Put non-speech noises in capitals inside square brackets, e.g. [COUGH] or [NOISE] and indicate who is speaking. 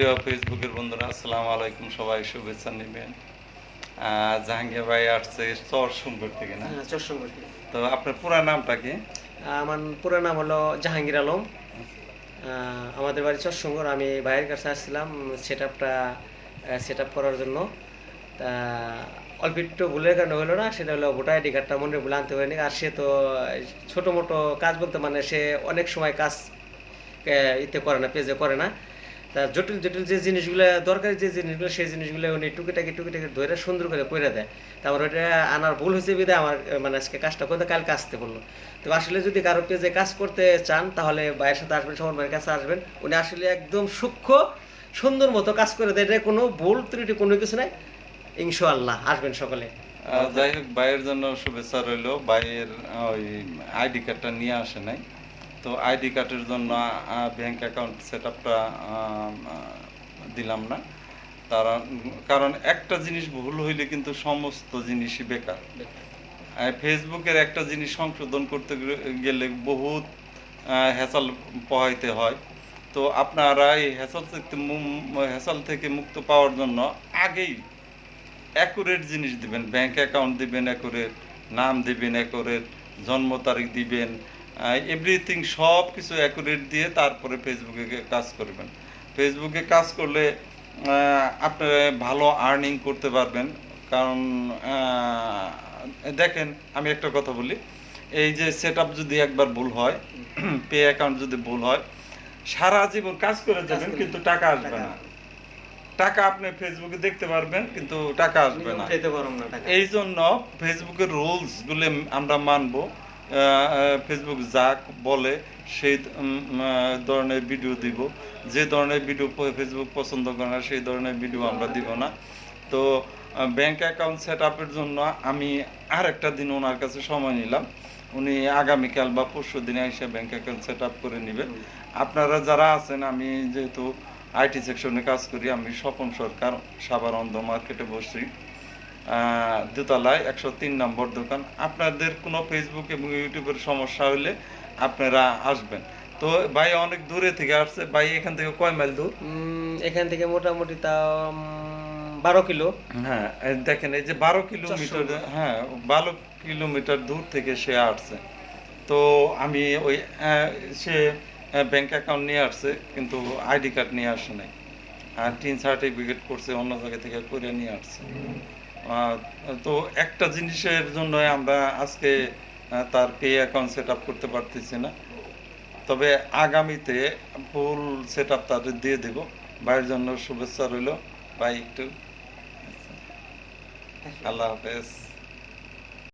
Speaker 1: প্রিয় ফেসবুকের বন্ধুরা আসসালামু আলাইকুম সবাই শুভেচ্ছা নেবেন। জাহাঙ্গীর ভাই আসছে চর সুন্দর থেকে না
Speaker 2: হ্যাঁ, চরসঙ্গটি
Speaker 1: তো আপনার পুরো নামটা কি?
Speaker 2: আমার পুরো নাম হলো জাহাঙ্গীর আলম। আমাদের বাড়ি চরসঙ্গর আমি ভাইয়ের কাছে আসছিলাম সেট আপটা সেট আপ করার জন্য। তা অল্প একটু ভুলের কারণে হলো না সেটা হলো ভোটার আইডি কার্ডটা মনে ভুলে আনতে হয়নি। আর সে তো ছোটো মোটো কাজ বলতে মানে সে অনেক সময় কাজ ইতে করে না পেজে করে না। তা জটিল জটিল যে জিনিসগুলো, দরকারি যে জিনিসগুলো, সেই জিনিসগুলো উনি টুকিটাকি টুকিটাকি ধরে সুন্দর করে করে দেয়। তারপর ওটা আনার ভুল হয়েছে বিধায় আমার মানে আজকে কাজটা করতে, কালকে আসতে বলল। তো আসলে যদি কারও পেজে কাজ করতে চান, তাহলে ভাইয়ের সাথে আসবেন ভাইয়ের কাছে আসবেন। উনি আসলে একদম সূক্ষ্ম, সুন্দর মতো কাজ করে দেয়। এটা কোনো ভুল ত্রুটি, কোনো কিছু নাই। ইনশাআল্লাহ, আসবেন সকলে।
Speaker 1: যাই হোক, ভাইয়ের জন্য শুভেচ্ছা রইল। ভাইয়ের ওই আইডি কার্ডটা নিয়ে আসে নাই। তো আইডি কার্ডের জন্য ব্যাংক অ্যাকাউন্ট সেট আপটা দিলাম না। তারা কারণ একটা জিনিস ভুল হইলে কিন্তু সমস্ত জিনিসই বেকার। ফেসবুকের একটা জিনিস সংশোধন করতে গেলে বহুত হ্যাসাল পোহাইতে হয়। তো আপনারা এই হ্যাসাল থেকে হ্যাসাল থেকে মুক্ত পাওয়ার জন্য আগেই অ্যাকুরেট জিনিস দিবেন। ব্যাংক অ্যাকাউন্ট দিবেন অ্যাকুরেট নাম দিবেন অ্যাকুরেট জন্ম তারিখ দিবেন এভরিথিং সব কিছু অ্যাকুরেট দিয়ে তারপরে ফেসবুকে কাজ করবেন। ফেসবুকে কাজ করলে আপনি ভালো আর্নিং করতে পারবেন। কারণ দেখেন আমি একটা কথা বলি। এই যে সেট যদি একবার ভুল হয় [CLEARS THROAT] পে অ্যাকাউন্ট যদি ভুল হয় সারা জীবন কাজ করে যাবেন কিন্তু টাকা আসবে না। টাকা আপনি ফেসবুকে দেখতে পারবেন কিন্তু টাকা আসবে না। এই জন্য ফেসবুকের রুলসগুলো আমরা মানব। ফেসবুক যা বলে সেই ধরনের ভিডিও দিব। যে ধরনের ভিডিও ফেসবুক পছন্দ করে না সেই ধরনের ভিডিও আমরা দিব না। তো ব্যাংক অ্যাকাউন্ট সেট আপের জন্য আমি আর একটা দিন ওনার কাছে সময় নিলাম। উনি আগামীকাল বা পরশু দিনে এসে ব্যাংক অ্যাকাউন্ট সেট আপ করে নেবেন আপনারা যারা আছেন আমি যেহেতু আইটি সেকশনে কাজ করি আমি স্বপন সরকার সাভার অন্ধ মার্কেটে আহ, দোতলায় একশো তিন নম্বর দোকান। আপনাদের কোনো ফেসবুক এবং ইউটিউবের সমস্যা হলে আপনারা আসবেন। তো ভাই অনেক দূরে থেকে আসছে। ভাই এখান থেকে কয় মাইল দূর?
Speaker 2: এখান থেকে মোটামুটি তাও বারো কিলো।
Speaker 1: হ্যাঁ দেখেন এই যে বারো কিলোমিটার হ্যাঁ বারো কিলোমিটার দূর থেকে সে আসছে। তো আমি ওই সে ব্যাংক অ্যাকাউন্ট নিয়ে আসছে কিন্তু আইডি কার্ড নিয়ে আসে নাই। আর টিন সার্টিফিকেট করছে অন্য জায়গা থেকে করে নিয়ে আসছে। তো একটা জিনিসের জন্য আমরা আজকে তার পে অ্যাকাউন্ট সেট আপ করতে পারতেছি না। তবে আগামীতে ফুল সেট আপ তাদের দিয়ে দেব। ভাইয়ের জন্য শুভেচ্ছা রইল। ভাই একটু। আল্লাহ হাফেজ।